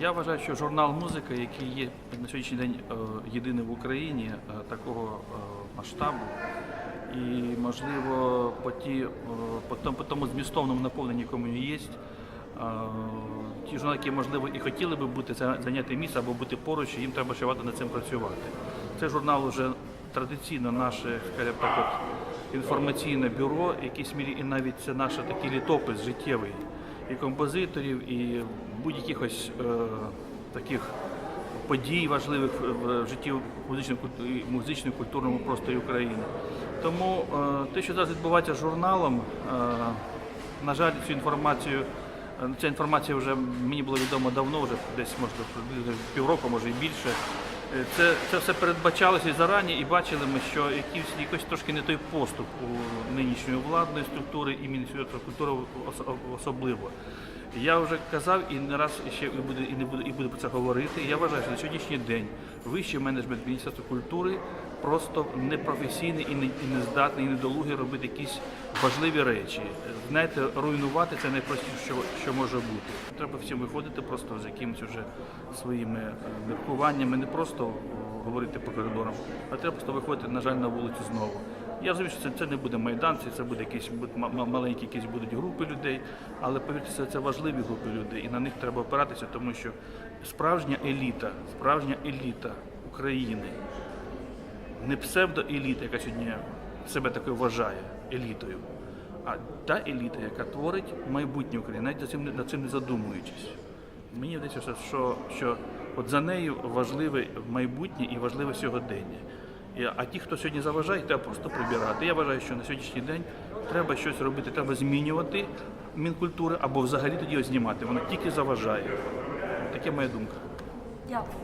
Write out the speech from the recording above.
Я вважаю, що журнал музика, який є на сьогоднішній день е, єдиний в Україні е, такого е, масштабу, і можливо по, ті, по, тому, по тому змістовному наповненні, якому є, ті журнали, які можливо і хотіли би бути зайняти місце або бути поруч, їм треба ще над цим працювати. Цей журнал вже традиційно наше, так, от, інформаційне бюро, в мірі і навіть це наш такий літопис життєвий і композиторів, і будь-яких ось е, таких подій важливих в житті музично-культурному просторі України. Тому е, те, що зараз відбувається журналом, е, на жаль, цю інформацію. Ця інформація вже мені було відомо давно, вже десь може півроку, може і більше. Е, Це, це все передбачалося і зарані, і бачили ми, що якийсь, якось трошки не той поступ у нинішньої владної структури і Міністерства культури особливо. Я вже казав і не раз ще і буду і не буду і буду про це говорити. Я вважаю, що на сьогоднішній день вищий менеджмент Міністерства культури просто непрофесійний і не, і не здатний, і недолугий робити якісь важливі речі. Знаєте, руйнувати це найпростіше, що, що може бути. Треба всім виходити просто з якимись уже своїми е, міркуваннями, не просто говорити по коридорам, а треба просто виходити, на жаль, на вулицю знову. Я розумію, що це, не буде майдан, це, буде якісь маленькі якісь будуть групи людей, але повірте, це важливі групи людей, і на них треба опиратися, тому що справжня еліта, справжня еліта України, не псевдоеліта, яка сьогодні себе такою вважає елітою, а та еліта, яка творить майбутнє України, навіть над цим, над цим не задумуючись. Мені здається, що, що от за нею важливе майбутнє і важливе сьогодення. А ті, хто сьогодні заважає, треба просто прибирати. Я вважаю, що на сьогоднішній день треба щось робити, треба змінювати Мінкультури або взагалі тоді його знімати. Воно тільки заважає. Таке моя думка. Дякую.